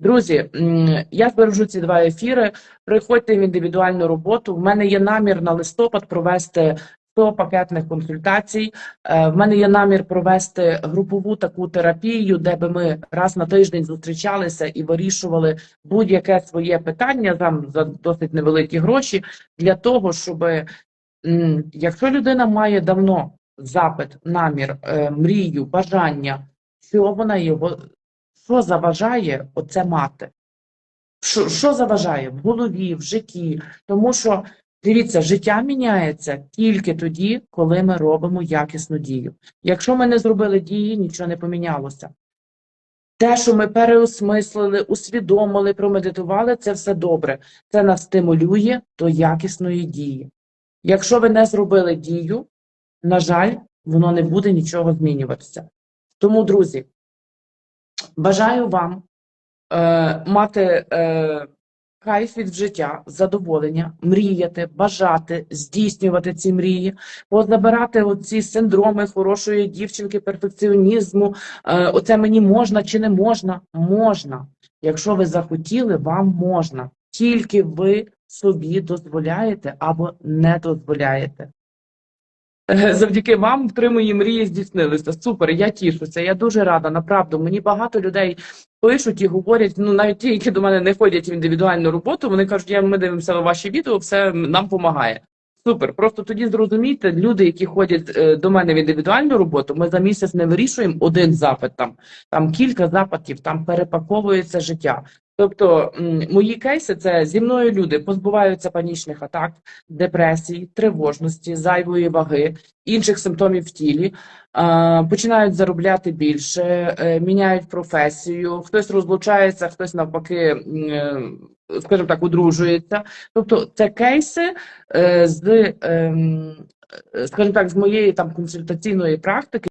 Друзі, я збережу ці два ефіри. Приходьте в індивідуальну роботу. В мене є намір на листопад провести 100 пакетних консультацій. Е, В мене є намір провести групову таку терапію, де би ми раз на тиждень зустрічалися і вирішували будь-яке своє питання там за досить невеликі гроші для того, щоб якщо людина має давно запит, намір, е, мрію, бажання, що вона його що заважає оце мати? Що, що заважає в голові, в житті? Тому що дивіться, життя міняється тільки тоді, коли ми робимо якісну дію. Якщо ми не зробили дії, нічого не помінялося. Те, що ми переосмислили, усвідомили, промедитували, це все добре. Це нас стимулює до якісної дії. Якщо ви не зробили дію, на жаль, воно не буде нічого змінюватися. Тому, друзі, бажаю вам е, мати е, кайф від життя, задоволення, мріяти, бажати, здійснювати ці мрії, позабирати оці синдроми хорошої дівчинки, перфекціонізму. Е, оце мені можна чи не можна? Можна. Якщо ви захотіли, вам можна. Тільки ви собі дозволяєте або не дозволяєте. Завдяки вам три мої мрії здійснилися. Супер, я тішуся. Я дуже рада. Направду мені багато людей пишуть і говорять. Ну навіть ті, які до мене не ходять в індивідуальну роботу, вони кажуть, я ми дивимося на ваші відео, все нам допомагає. Супер. Просто тоді зрозумійте, люди, які ходять е, до мене в індивідуальну роботу, ми за місяць не вирішуємо один запит там, там кілька запитів, там перепаковується життя. Тобто мої кейси це зі мною люди позбуваються панічних атак, депресії, тривожності, зайвої ваги, інших симптомів в тілі, починають заробляти більше, е, міняють професію, хтось розлучається, хтось навпаки, е, скажімо так, одружується. Тобто це кейси е, з, ем, скажімо так, з моєї там консультаційної практики.